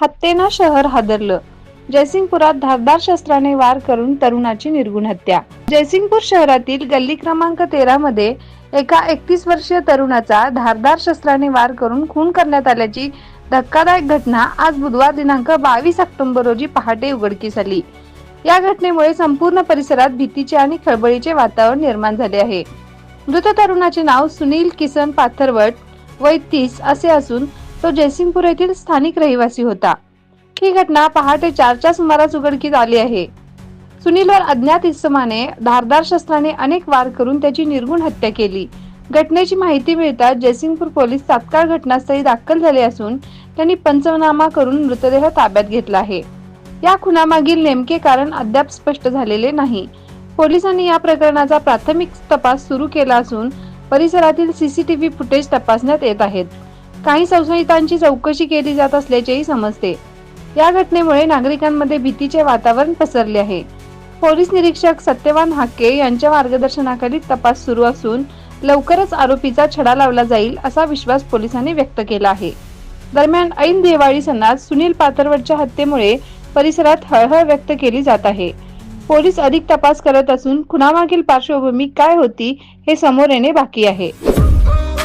हत्येनं शहर हादरलं. जयसिंगपुरात धारदार शस्त्राने वार करून तरुणाची निर्गुण हत्या. जयसिंगपूर शहरातील गल्ली क्रमांक तेरा मध्ये एका एकतीस वर्षीय तरुणाचा धारदार शस्त्राने वार करून खून करण्यात आल्याची धक्कादायक घटना आज बुधवार दिनांक बावीस ऑक्टोबर रोजी पहाटे उघडकीस आली. या घटनेमुळे संपूर्ण परिसरात भीतीचे आणि खळबळीचे वातावरण निर्माण झाले आहे. मृत तरुणाचे नाव सुनील किसन पाथरवट वय तीस असे असून तो जयसिंगपूर येथील स्थानिक रहिवासी होता. ही घटना पहाटे चारच्या सुमारास उघडकीत आली आहे. सुनीलवर अज्ञात इसमाने धारदार शस्त्राने अनेक वार करून त्याची निर्गुण हत्या केली. घटनेची माहिती मिळताच जयसिंगपूर पोलीस तात्काळ घटनास्थळी दाखल झाले असून त्यांनी पंचनामा करून मृतदेह ताब्यात घेतला आहे. या खुनामागील नेमके कारण अद्याप स्पष्ट झालेले नाही. पोलिसांनी या प्रकरणाचा प्राथमिक तपास सुरू केला असून परिसरातील सीसीटीव्ही फुटेज तपासण्यात येत आहेत. काही संशयितांची चौकशी केली जात असल्याचेही समजते. या घटनेमुळे नागरिकांमध्ये भीतीचे वातावरण पसरले आहे. पोलीस निरीक्षक सत्यवान हाके यांच्या मार्गदर्शनाखाली तपास सुरू असून लवकरच आरोपीचा छडा लावला जाईल असा विश्वास पोलिसांनी व्यक्त केला आहे. दरम्यान ऐन दिवाळी सणात सुनील पाथरवडच्या हत्येमुळे परिसरात हळहळ व्यक्त केली जात आहे. पोलीस अधिक तपास करत असून खुनामागील पार्श्वभूमी काय होती हे समोर येणे बाकी आहे.